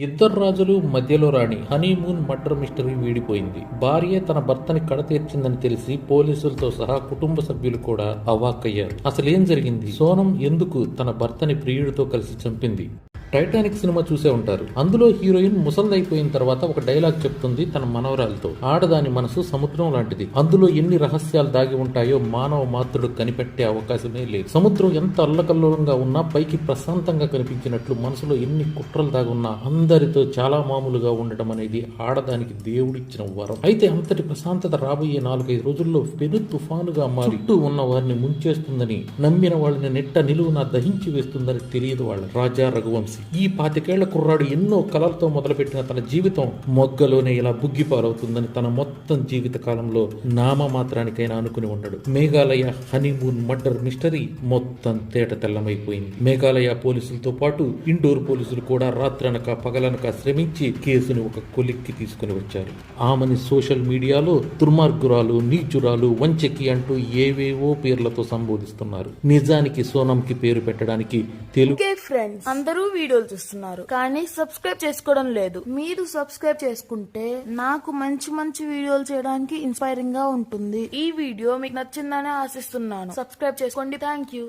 ఇద్దరు రాజులు మధ్యలో రాణి హనీమూన్ మర్డర్ మిస్టరీ వీడిపోయింది. భార్య తన భర్తని కడతీర్చిందని తెలిసి పోలీసులతో సహా కుటుంబ సభ్యులు కూడా అవాక్కయ్యారు. అసలేం జరిగింది? సోనం ఎందుకు తన భర్తని ప్రియుడితో కలిసి చంపింది? టైటానిక్ సినిమా చూసే ఉంటారు. అందులో హీరోయిన్ ముసల్దైపోయిన తర్వాత ఒక డైలాగ్ చెప్తుంది తన మనవరాలతో. ఆడదాని మనసు సముద్రం లాంటిది. అందులో ఎన్ని రహస్యాలు దాగి ఉంటాయో మానవ మాతృడు కనిపెట్టే అవకాశమే లేదు. సముద్రం ఎంత అల్లకల్లోలంగా ఉన్నా పైకి ప్రశాంతంగా కనిపించినట్లు మనసులో ఎన్ని కుట్రలు దాగున్నా అందరితో చాలా మామూలుగా ఉండటం అనేది ఆడదానికి దేవుడిచ్చిన వరం. అయితే అంతటి ప్రశాంతత రాబోయే నాలుగైదు రోజుల్లో పెను తుఫానుగా మారి చుట్టూ ఉన్న వారిని ముంచేస్తుందని నమ్మిన వాళ్ళని నెట్ట నిలువున దహించి వేస్తుందని తెలియదు వాళ్ళ రాజా రఘువంశీ. ఈ పాతికేళ్ళ కుర్రాడు ఎన్నో కలలతో మొదలుపెట్టిన తన జీవితం మొగ్గలోనే ఇలా బుగ్గిపాలవుతుందని తన మొత్తం జీవిత కాలంలో నామ మాత్రానికైనా అనుకుని ఉన్నాడు మేఘాలయ హనీమూన్ మర్డర్ మిస్టరీ మొత్తం తేట తెల్లమైపోయింది. మేఘాలయ పోలీసులతో పాటు ఇండోర్ పోలీసులు కూడా రాత్రనక పగలనక శ్రమించి కేసుని ఒక కొలిక్కి తీసుకుని వచ్చారు. ఆమెని సోషల్ మీడియాలో దుర్మార్గురాలు నీచురాలు వంచకి అంటూ ఏవేవో పేర్లతో సంబోధిస్తున్నారు. నిజానికి సోనంకి పేరు పెట్టడానికి తెలుగు అందరూ వీడు వీడియోలు చూస్తున్నారు. కానీ సబ్స్క్రైబ్ చేసుకోవడం లేదు. మీరు సబ్స్క్రైబ్ చేసుకుంటే నాకు మంచి మంచి వీడియోలు చేయడానికి ఇన్స్పైరింగ్గా ఉంటుంది. ఈ వీడియో మీకు నచ్చిందని ఆశిస్తున్నాను. సబ్స్క్రైబ్ చేసుకోండి. Thank you